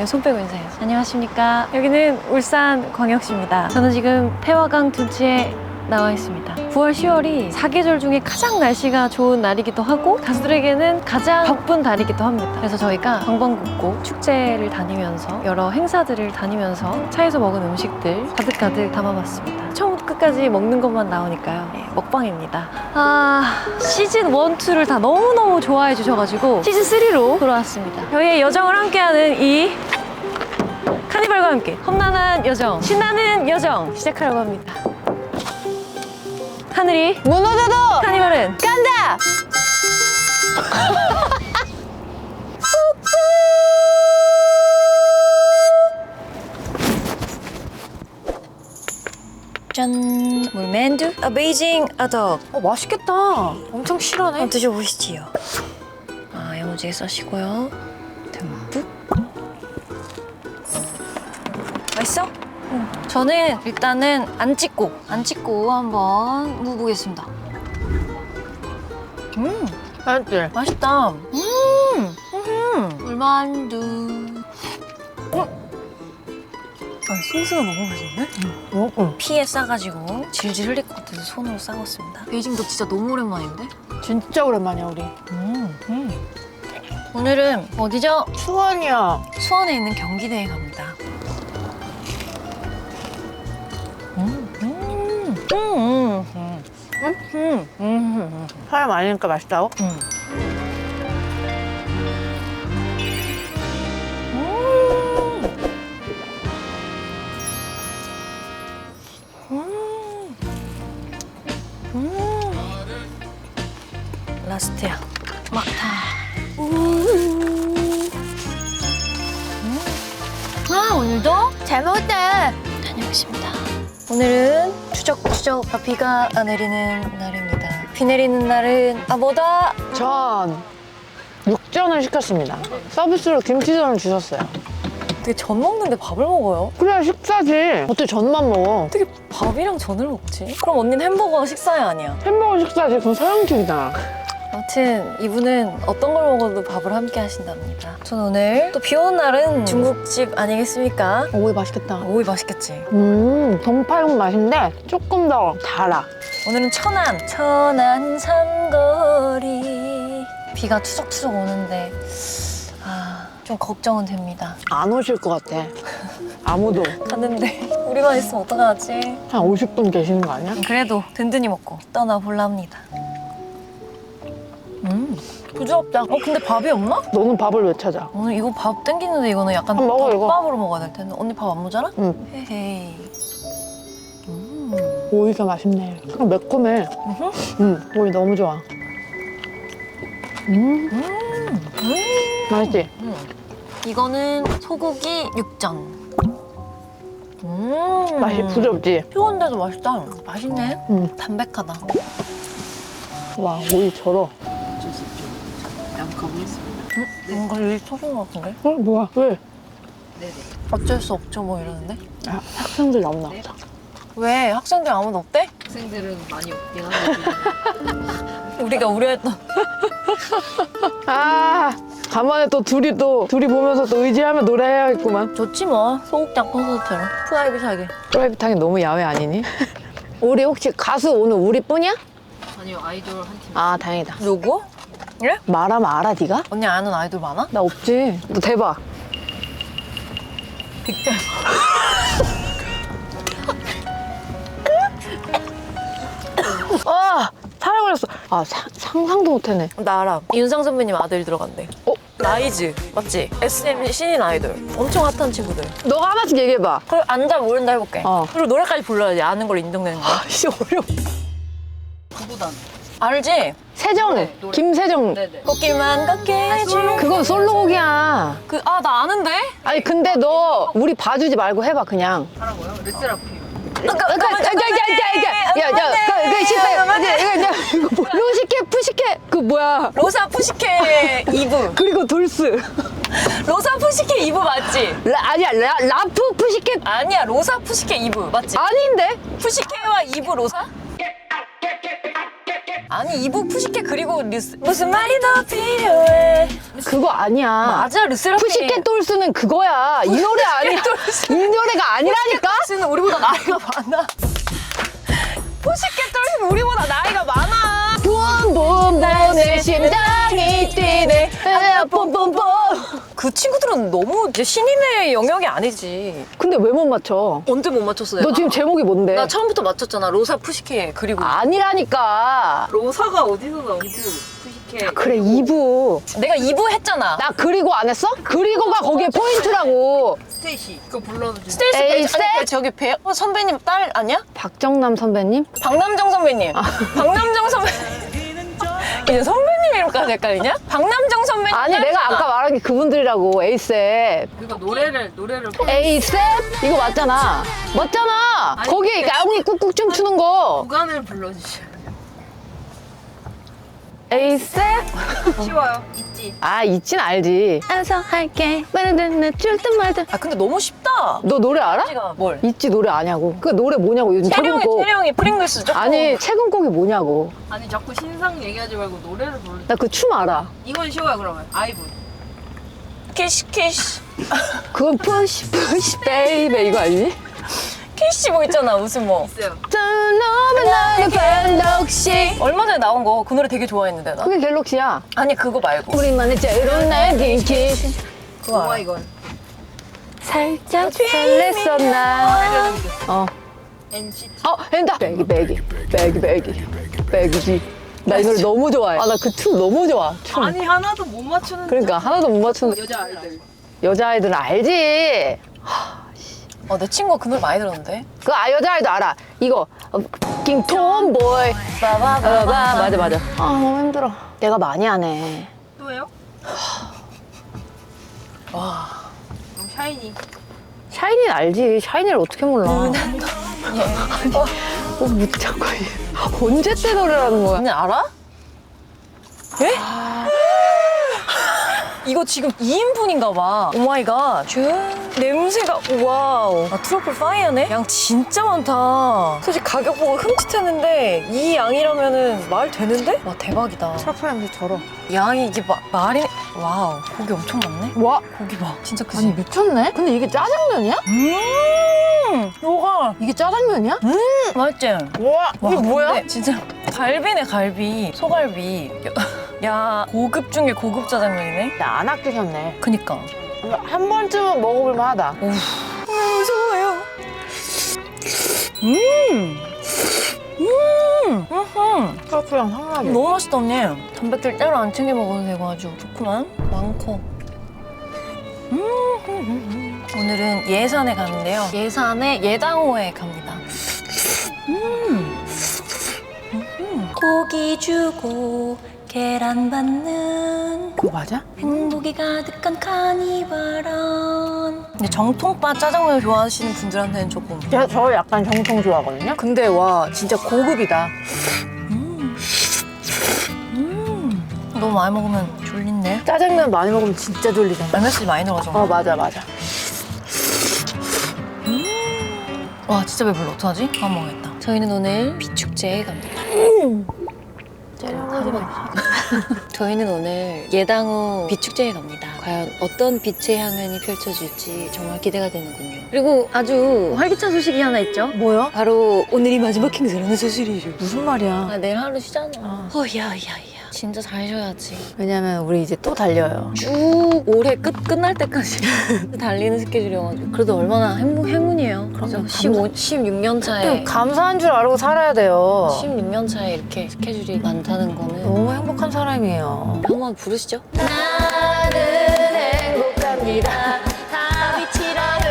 아, 주머니에 손 빼고 인사해요. 안녕하십니까. 여기는 울산 광역시입니다. 저는 지금 태화강 둔치에 나와 있습니다. 9월, 10월이 사계절 중에 가장 날씨가 좋은 날이기도 하고 가수들에게는 가장 바쁜 달이기도 합니다. 그래서 저희가 방방곡곡 축제를 다니면서 여러 행사들을 다니면서 차에서 먹은 음식들 가득가득 담아봤습니다. 처음부터 끝까지 먹는 것만 나오니까요. 네, 먹방입니다. 아, 시즌 1, 2를 다 너무너무 좋아해 주셔가지고 시즌 3로 돌아왔습니다. 저희의 여정을 함께하는 이 카니발과 함께 험난한 여정, 신나는 여정 시작하려고 합니다. 하늘이 무너져도 카니발은 간다! 짠 물만두 아 베이징 아덕 어, 맛있겠다. 엄청 실하네. 한번 드셔보시지요. 아 야무지게 써시고요. 저는 일단은 안 찍고 안 찍고 한번 먹어보겠습니다. 음 맛있지? 맛있다. 음, 음. 물만두. 음. 아, 소스가 너무 맛있네. 응, 응. 피에 싸가지고 질질 흘릴 것 같아서 손으로 싸웠습니다. 베이징도 진짜 너무 오랜만인데? 진짜 오랜만이야, 우리. 음. 오늘은 어디죠? 수원이야. 수원에 있는 경기대에 갑니다. 음, 음, 음, 음, 사람 많으니까 맛있다고? 음. 추적추적 비가 내리는 날입니다. 비 내리는 날은 아 뭐다? 전 육전을 시켰습니다. 서비스로 김치전을 주셨어요. 어떻게 전 먹는데 밥을 먹어요? 그래, 식사지. 어떻게 전만 먹어? 어떻게 밥이랑 전을 먹지? 그럼 언니는 햄버거가 식사야 아니야? 햄버거 식사지. 그건 서양식이다. 아무튼 이분은 어떤 걸 먹어도 밥을 함께 하신답니다. 전 오늘 또 비 오는 날은 중국집 아니겠습니까? 오이 맛있겠다. 오이 맛있겠지? 음, 동파육 맛인데 조금 더 달아. 오늘은 천안 천안 삼거리 비가 투석투석 오는데 아 좀 걱정은 됩니다 안 오실 것 같아. 아무도. 갔는데 우리만 있으면 어떡하지 한 50분 계시는 거 아니야? 그래도 든든히 먹고 음 부드럽다. 어 근데 밥이 없나? 너는 밥을 왜 찾아? 오늘 이거 밥 땡기는데 이거는 약간 한번 먹어, 이거. 밥으로 먹어야 될 텐데 언니 밥 안 모자라? 응. 헤헤이 음. 오이가 맛있네. 그냥 매콤해. 응, 오이 너무 좋아. 음, 음. 맛있지? 이거는 소고기 육전 음 맛이 부드럽지? 피곤한데도 맛있다. 맛있네. 응. 담백하다. 와, 오이 절어. 뭔가 일 터진 것 같은데? 어, 뭐야? 왜? 어쩔 수 없죠, 뭐 이러는데? 아, 학생들 나오나 보다. 왜? 학생들 아무도 없대? 학생들은 많이 없긴 한데 우리가 우려했던. 아, 가만히 또 둘이 또, 둘이 보면서 또 의지하면 노래해야겠구만. 좋지 뭐. 소극장 콘서트처럼. 프라이빗하게. 프라이빗하게 너무 야외 아니니? 우리 혹시 가수 오늘 우리 뿐이야? 아니요 아이돌 한 팀. 아, 다행이다. 누구? 예? 말하면 알아, 네가? 언니 아는 아이돌 많아? 나 없지. 너 대박. 빅뱅. 아, 살아 걸렸어. 아, 사- 상상도 못했네. 나 알아. 윤상 선배님 아들이 들어간대. 어? 라이즈. 맞지? SM 신인 아이돌. 엄청 핫한 친구들. 너가 하나씩 얘기해봐. 그래, 앉아 모른다 해볼게. 어. 그리고 노래까지 불러야지. 아는 걸 인정되는 거야. 씨, 어려워. 구구단. 알지? 세정 김세정 꽃길만 걷게 아, 해줄 그건 솔로곡이야 그, 아, 나 아는데? 아니 근데 너 우리 봐주지 말고 해봐 그냥 그러니까 잠깐만, 야야야야야야그 실패 이거 이거 뭐, 로시케 푸시케 그 뭐야 로사 푸시케 2부. 그리고 돌스 로사 푸시케 2부 맞지? 라, 아니야 라, 라프 푸시케 아니야, 로사 푸시케 2부. 맞지? 아닌데 푸시케와 2부 로사? 아니 이브 푸시케 그리고 르스 무슨 말이 더 필요해 그거 아니야. 맞아 르스라피 푸시케 돌스는 그거야. 이 노래 아니야. 이 노래가 아니라니까? 푸시케 우리보다 나이가 많아 푸시케 똘스는 우리보다 나이가 많아 붐붐붐 내 심장이 뛰네. 뿜뿜뿜. 그 친구들은 너무 이제 신인의 영역이 아니지 근데 왜 못 맞춰? 언제 못 맞췄어 내가? 너 지금 제목이 뭔데? 나 처음부터 맞췄잖아 로사 푸시케 그리고 아니라니까. 로사가 어디서 나오? 이브 푸시케. 그래 2부. 내가 2부 했잖아 나 그리고 안 했어? 그리고가 거기에 포인트라고. 스테이시. 그거 불러주세요. 스테이시 에이, 베이지 아니 쎄? 그 저기 배 어, 선배님 딸 아니야? 박정남 선배님? 박남정 선배님. 박남정 선배. 이제 선배님 이름까지 헷갈리냐? 박남정 선배님. 아니 내가. 아까 말한 게 그분들이라고 에이셉. 그거 노래를 노래를. 에이셉? 이거 맞잖아. 맞잖아. 아니, 거기 야옹이 꾹꾹 춤추는 거. 구간을 불러주셔. 에이셉? 쉬워요. 있지. 아 있진 알지. 알아서 할게. 말든 줄든 말든. 아 근데 너무 쉽다. 너 노래 알아? 지가 뭘? 있지 노래 아냐고. 그 노래 뭐냐고 요즘 곡. 체령이 프링글스 조금. 아니 최근 곡이 뭐냐고. 아니 자꾸 신상 얘기하지 말고 노래를 불러. 나그 춤 알아. 이건 쉬워요 그러면. 아이브. 키시 키시 그건 푸시 푸시 베이베 이거 아니니? 키시 뭐 있잖아 무슨 뭐. 있어요. 갤럭시. 얼마 전에 나온 거 그 노래 되게 좋아했는데 나. 그게 갤럭시야. 아니 그거 말고. 우리만의 제로 날긴 키스. 그거 뭐야 알아. 이건? 살짝 설렜었나. 어. NCT. 어, 된다. 배기, 배기, 배기, 배기, 배기지. 나 이 노래 너무 좋아해. 아, 나 그 춤 너무 좋아. 춤. 아니 하나도 못 맞추는. 그러니까 하나도 못 맞추는 여자 아이들. 여자아이들은 알지. 어, 내 친구가 그 노래 많이 들었는데. 그 아, 여자아이도 알아. 이거 킹 톰보이. 빠바바바. 봐봐, 맞아, 맞아. 아, 너무 힘들어. 내가 많이 하네. 또요? 와. 그럼 샤이니. 샤이니는 알지. 샤이니를 어떻게 몰라. 어, 못 참고. 언제 때 노래라는 거야? 언니 알아? 에? 이거 지금 2인분인가 봐. 오 마이갓. 쭌. 냄새가, 와우. 아, 트러플 파이어네? 양 진짜 많다. 솔직히 가격 보고 흠칫했는데, 이 양이라면은 말 되는데? 와, 대박이다. 트러플 냄새 절어. 양이 이게 마, 말이, 와우. 고기 엄청 많네? 와, 고기 봐. 진짜 크지? 아니 미쳤네? 근데 이게 짜장면이야? 음! 요가. 이게 짜장면이야? 맛있지? 와, 와, 이게 뭐야? 진짜 갈비네 갈비 소갈비 야 고급 중에 고급 짜장면이네 야, 안 아끼셨네. 그니까 한 번쯤은 먹어볼 만하다. 오 무서워요 음 음, 음흠. 트러플이랑 상하게. 너무 맛있다 언니 단백질 따로 안 챙겨 먹어도 되고 아주 좋구만 많고 음, 오늘은 예산에 가는데요 예산에 예당호에 갑니다 음. 음. 고기 주고 계란 받는 그거 맞아? 행복이 가득한 카니발은 근데 정통바 짜장면을 좋아하시는 분들한테는 조금 저, 저 약간 정통 좋아하거든요. 근데 와, 진짜 고급이다. 음. 너무 많이 먹으면 졸린데 짜장면 많이 먹으면 진짜 졸리잖아. MSG 많이 넣어서 어, 맞아, 맞아. 와 진짜 배불러 어떡하지? 안 먹겠다 저희는 오늘 비축제에 갑니다 저희는 오늘 예당호 비축제에 갑니다 과연 어떤 빛의 향연이 펼쳐질지 정말 기대가 되는군요 그리고 아주 활기찬 소식이 하나 있죠 뭐야? 바로 오늘이 마지막 행사라는 사실이죠 무슨 말이야? 아 내일 하루 쉬잖아 아. 어 야야야 진짜 잘 쉬어야지 왜냐면 우리 이제 또 달려요. 쭉 올해 끝 끝날 때까지 달리는 스케줄이어가지고 그래도 얼마나 행복 행운이에요. 그래서 그럼요. 15 16년 차에 감사한 줄 알고 살아야 돼요. 16년 차에 이렇게 스케줄이 많다는 거는 너무 행복한 사람이에요. 한번 부르시죠. 나는 행복합니다. 다비치라는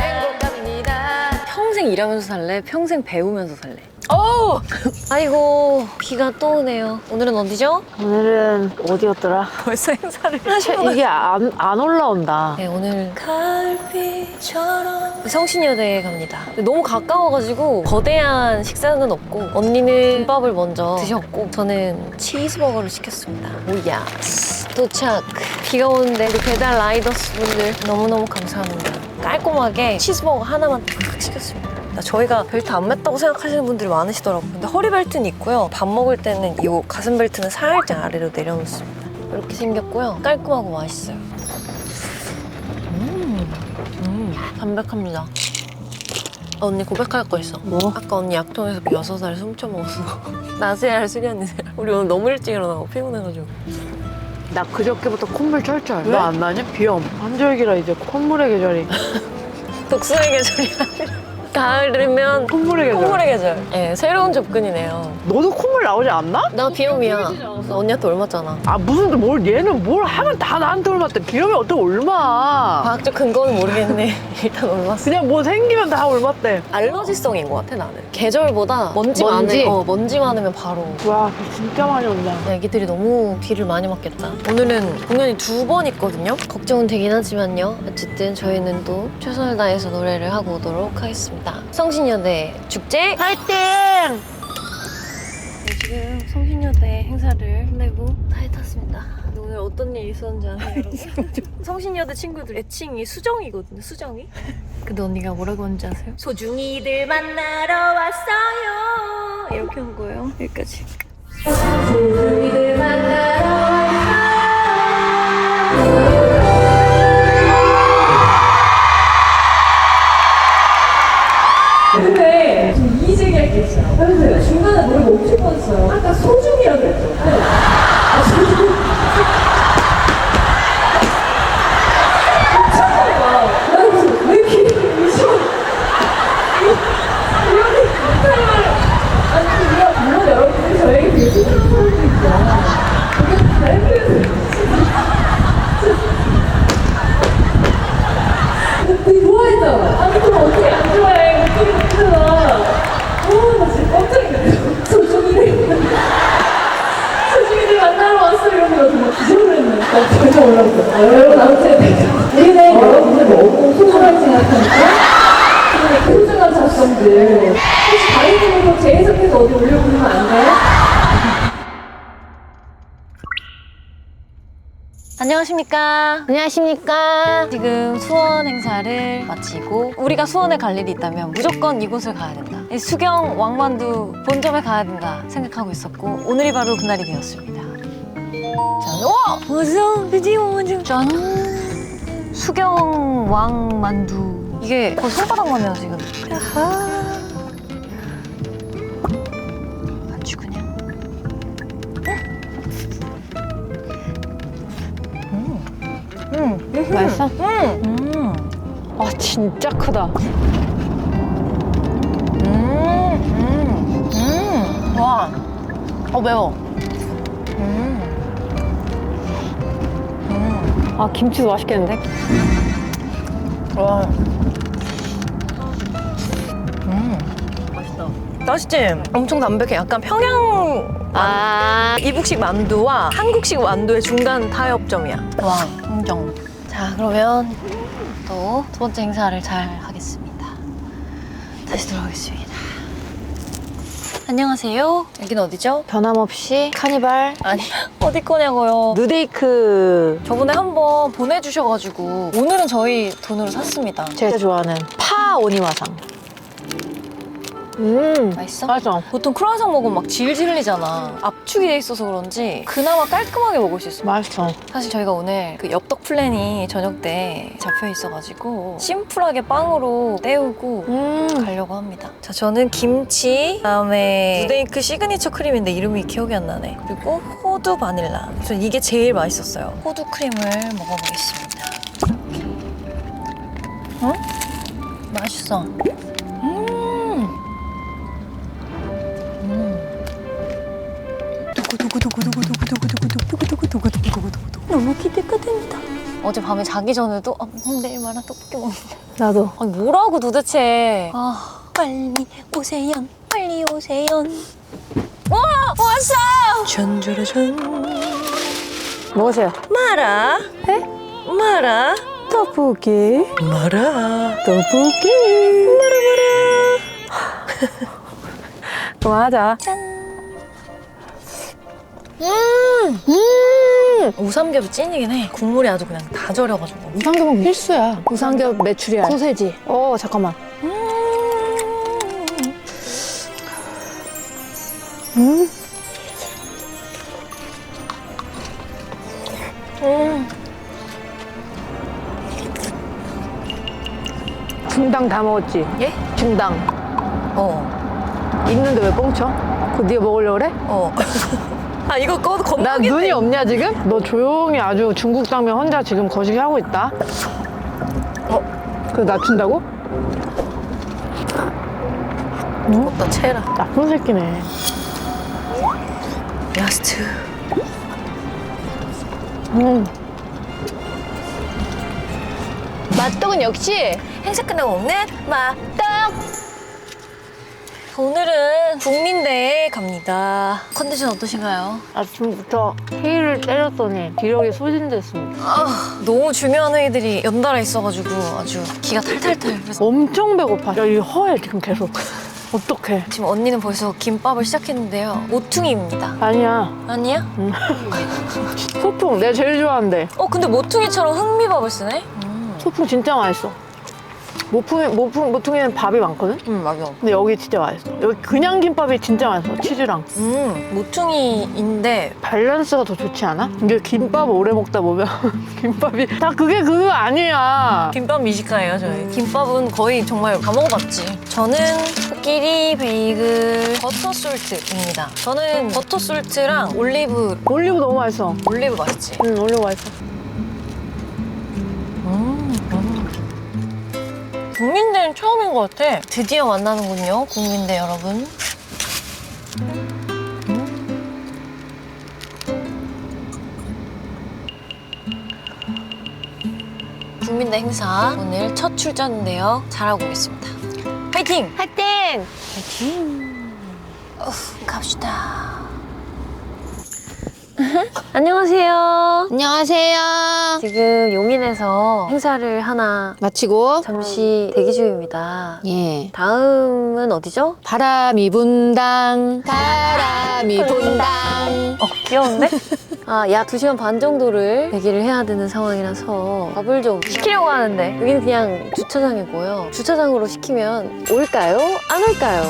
행복합니다. 평생 일하면서 살래? 평생 배우면서 살래? 어! 아이고 비가 또 오네요. 오늘은 어디죠? 오늘은 어디였더라? 벌써 행사를 이게 안, 안 올라온다. 네, 오늘 갈비처럼 성신여대에 갑니다. 너무 가까워가지고 거대한 식사는 없고 언니는 김밥을 먼저 드셨고 저는 치즈버거를 시켰습니다. 오야 도착. 비가 오는데 우리 배달 라이더스 분들 너무너무 감사합니다. 깔끔하게 치즈버거 하나만 탁 시켰습니다. 저희가 벨트 안 맸다고 생각하시는 분들이 많으시더라고요. 근데 허리 벨트는 있고요. 밥 먹을 때는 이 가슴 벨트는 살짝 아래로 내려놓습니다. 이렇게 생겼고요. 깔끔하고 맛있어요. 음, 담백합니다. 어, 언니 고백할 거 있어. 뭐? 아까 언니 약통에서 여섯 살 숨쳐 먹었어. 나세알 수련이세요. 우리 오늘 너무 일찍 일어나고 피곤해가지고. 나 그저께부터 콧물 철철. 너안 나냐? 비염. 한절기라 이제 콧물의 계절이. 독서의 계절이 아니라 가을이면 콧물의 계절. 콧물의 계절. 예, 새로운 접근이네요. 너도 콧물 나오지 않나? 나 비염이야. 언니한테 옮았잖아. 아 무슨 뭘 얘는 뭘 하면 다 나한테 올맞대 비염이 어떻게 올마 과학적 근거는 모르겠네. 일단 옮았어. 그냥 뭐 생기면 다 올맞대 알러지성인 것 같아 나는. 계절보다 먼지, 먼지? 많으, 어, 먼지 많으면 바로 와 진짜 많이 온다 애기들이 너무 비를 많이 맞겠다. 오늘은 공연이 두 번 있거든요. 걱정은 되긴 하지만요. 어쨌든 저희는 또 최선을 다해서 노래를 하고 오도록 하겠습니다. 성신여대 축제 파이팅! 네, 지금 성신여대 행사를 끝내고 타에 탔습니다. 오늘 어떤 일이 있었는지 아세요, 여러분? 성신여대 친구들 애칭이 수정이거든요, 수정이. 근데 언니가 뭐라고 하는지 아세요? 소중이들 만나러 왔어요. 이렇게 한 거예요, 여기까지. 소중이들 만나러 뻔했어요. 아까 소중이라고 했죠? 네. 아, 소중. 미쳤나봐. 나 무슨 왜 이렇게 미쳐? 이렇게 못할 말. 아니, 우리가 물론 여러분들이 저에게 되게 친절한 사람도 있고. 그게 잘 보여요. 되게 좋아했잖아. 아니, 그럼 어떻게 안 좋아해? 목소리 좋잖아. 오, 나 진짜 깜짝 놀랐어. 소중이들. 소중이들 만나러 왔어. 이러면서 막 기절을 했네. 나 전혀 몰랐어. 아, 여러분, 아무튼. 우리는 여러분들 너무 소중하게 생각하니까. 그리고 그 소중한 작성들. 혹시 다른 분들도 재해석해서 어디 올려보면 안 돼요? 안녕하십니까. 안녕하십니까. 지금 수원 행사를 마치고 우리가 수원에 갈 일이 있다면 무조건 이곳을 가야 된다. 이 수경 왕만두 본점에 가야 된다 생각하고 있었고 오늘이 바로 그날이 되었습니다. 짠! 와! 무슨 드디어 완전 짠! 수경 왕만두. 이게 거의 손바닥만 해요 지금. 아하. 맛있어? 음. 음. 아 진짜 크다 음, 음, 음. 와, 어 매워. 음, 음, 아 김치도 맛있겠는데? 와, 음, 맛있다. 맛있지? 엄청 담백해. 약간 평양 아 이북식 만두와 한국식 만두의 중간 타협점이야. 와, 인정. 자, 그러면 또 두 번째 행사를 잘 하겠습니다. 다시 돌아오겠습니다. 안녕하세요. 여긴 어디죠? 변함없이 카니발 아니, 어디 거냐고요. 누데이크 저번에 한번 보내주셔가지고 오늘은 저희 돈으로 샀습니다. 제가 좋아하는 파 오니와상 음 맛있어? 맛있어 보통 크루아상 먹으면 막 질질 흘리잖아. 압축이 돼 있어서 그런지 그나마 깔끔하게 먹을 수 있어. 맛있어 사실 저희가 오늘 그 엽떡 플랜이 저녁 때 잡혀 있어가지고 심플하게 빵으로 때우고 음 가려고 합니다. 자, 저는 김치, 그다음에 누데이크 시그니처 크림인데 이름이 기억이 안 나네. 그리고 호두 바닐라. 전 이게 제일 맛있었어요. 호두 크림을 먹어보겠습니다. 응? 맛있어. 너무 기대가 됩니다. 어제 밤에 자기 전에도 아, 음, 내일 말한 떡볶이 먹는다. 나도 아니 뭐라고 도대체 아 빨리 오세요 빨리 오세요 와 왔어 전주라전 먹으세요. 마라 에? 마라 떡볶이. 마라 떡볶이. 그만하자. 음, 음. 우삼겹이 찐이긴 해 국물이 아주 그냥 다 절여가지고 우삼겹은 필수야. 우삼겹 메추리알. 소세지. 어, 잠깐만. 음. 중당 다 먹었지? 예? 중당. 어 있는데 왜 뻥쳐? 그거 네가 먹으려고 그래? 어. 아 이거 꺼도 나 건강인데 눈이 없냐 지금? 너 조용히 아주 중국 당면 혼자 지금 거시기 하고 있다. 어? 그거 낮춘다고? 먹다 체라 나쁜 새끼네. 야스트 음. 맛떡은 역시 행사 끝나고 먹는 맛떡 오늘은 국민대에 갑니다 컨디션 어떠신가요? 아침부터 회의를 때렸더니 기력이 소진됐습니다. 아, 너무 중요한 회의들이 연달아 있어가지고 아주 기가 탈탈탈 그래서 엄청 배고파. 야, 이 허해 지금 계속. 어떡해. 지금 언니는 벌써 김밥을 시작했는데요 모퉁이입니다 아니야. 아니야? 소풍 내가 제일 좋아하는데. 어 근데 모퉁이처럼 흑미밥을 쓰네? 소풍 진짜 맛있어. 모퉁이, 모퉁, 모퉁이는 밥이 많거든? 음 맞아 근데 여기 진짜 맛있어. 여기 그냥 김밥이 진짜 맛있어. 치즈랑. 음 모퉁이인데 밸런스가 더 좋지 않아? 이게 김밥 오래 먹다 보면 김밥이 다 그게 그거 아니야. 김밥 미식가예요 저희 김밥은 거의 정말 다 먹어봤지 저는 코끼리 베이글 버터 솔트입니다 저는 버터 솔트랑 올리브 올리브 너무 맛있어. 올리브 맛있지 응, 올리브 맛있어. 국민대는 처음인 것 같아 드디어 만나는군요 국민대 여러분 국민대 행사 오늘 첫 출전인데요 잘하고 오겠습니다 화이팅! 화이팅! 갑시다. 안녕하세요. 안녕하세요. 지금 용인에서 행사를 하나 마치고 잠시 대기 중입니다. 예 다음은 어디죠? 바람이 분당 바람이 분당 어, 귀여운데? 아, 약 2시간 반 정도를 대기를 해야 되는 상황이라서 밥을 좀 시키려고 하는데 여기는 그냥 주차장이고요. 주차장으로 시키면 올까요? 안 올까요?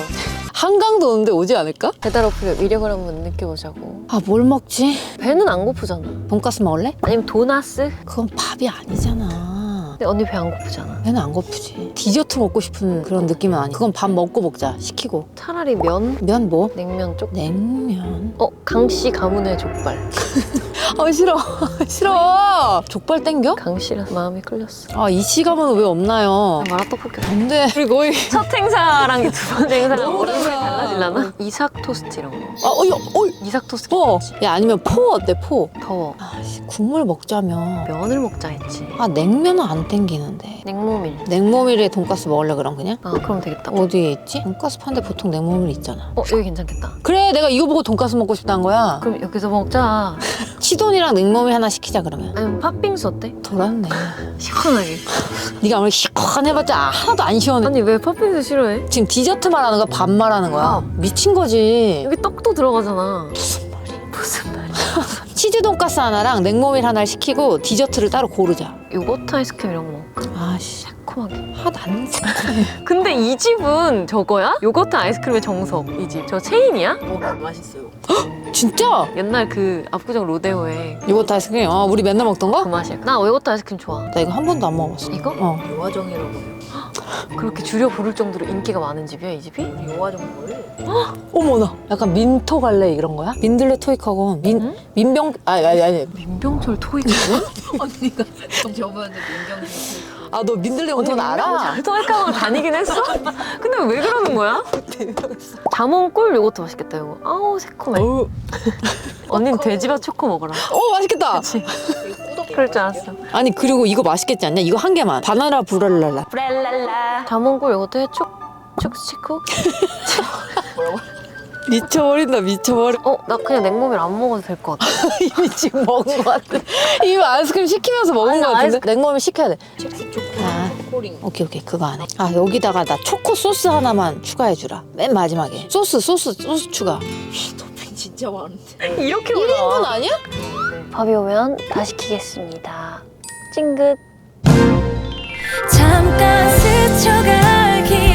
한강도 오는데 오지 않을까? 배달 어플의 위력을 한번 느껴보자고. 아 뭘 먹지? 배는 안 고프잖아. 돈가스 먹을래? 아니면 도나스? 그건 밥이 아니잖아 근데 언니 배 안 고프잖아. 배는 안 고프지 디저트 먹고 싶은 그런 느낌은 아니 그건 밥 먹고 먹자 시키고 차라리 면? 면 뭐? 냉면 쪽? 냉면 어, 강씨 가문의 족발. 아 싫어 싫어 족발 땡겨? 강씨라서 마음이 끌렸어. 아 이 시간은 왜 없나요? 마라떡볶이. 안돼 우리 거의 첫 행사랑 두 번째 행사랑 너무 얼굴이 달라. 달라질라나? 이삭 토스트 이런 거. 아 어이 어이 이삭 토스트 어. 야 아니면 포 어때 포? 더워. 아씨 국물 먹자면 면을 먹자 했지. 아 냉면은 안 땡기는데 냉모밀. 냉모밀에 돈가스 먹을래 그럼 그냥? 아, 그럼 되겠다. 어디에 있지? 돈가스 파는데 보통 냉모밀 있잖아 어, 여기 괜찮겠다. 그래 내가 이거 보고 돈가스 먹고 싶다는 거야 그럼 여기서 먹자. 치돈이랑 냉모밀 하나 시키자 그러면 아니면 팥빙수 어때? 돌았네 시원하게. 네가 아무리 시원해봤자 하나도 안 시원해 아니, 왜 팥빙수 싫어해? 지금 디저트 말하는 거야 밥 말하는 거야 아. 미친 거지 여기 떡도 들어가잖아. 무슨 말이야? 무슨 말이야? 치즈 돈가스 하나랑 냉모밀 하나를 시키고 디저트를 따로 고르자 요거트 아이스크림 이런 거 먹을까? 아씨 새콤하게. 하나도 안 먹어 근데 이 집은 저거야? 요거트 아이스크림의 정석 이 집. 저 체인이야? 맛있어요. 진짜? 옛날 그 압구정 로데오에 요거트 아이스크림 어 우리 맨날 먹던 그 거? 맛이야. 나 요거트 아이스크림 좋아. 나 이거 한 번도 안 먹어봤어 이거? 어 그렇게 줄여 부를 정도로 인기가 많은 집이야 이 집이? 어머나 약간 민토 갈래 이런 거야? 민들레 토익하고 민, 응? 민병 아니 아니 아니 민병철 토익 아 너 민들레 온톤 알아? 토익하고 다니긴 했어? 근데 왜 그러는 거야? 자몽 꿀 요거트 맛있겠다 이거. 아우 새콤해. 어우, 언니는 돼지밥 초코 먹어라. 어 맛있겠다 그럴 줄 알았어. 아니 그리고 이거 맛있겠지 않냐? 이거 한 개만 바나나 브랄랄라 브랄랄라. 자몽 꿀 요거트 해촉 축치쿠? 미쳐버린다 미쳐버려 어, 나 그냥 냉모밀 안 먹어도 될 것 같아. 이미 지금 먹은 것 같아 이미 아이스크림 시키면서 먹은 아니, 것 같은데 아이스- 냉모밀 시켜야 돼 아. 오케이 오케이 그거 안 해 아 여기다가 나 초코 소스 하나만 추가해 주라 맨 마지막에 소스 소스 소스 추가 토핑 진짜 많은데. 이렇게 1인분 아니야? 밥이 오면 다 시 키겠습니다. 찡긋. 잠깐 스쳐갈 기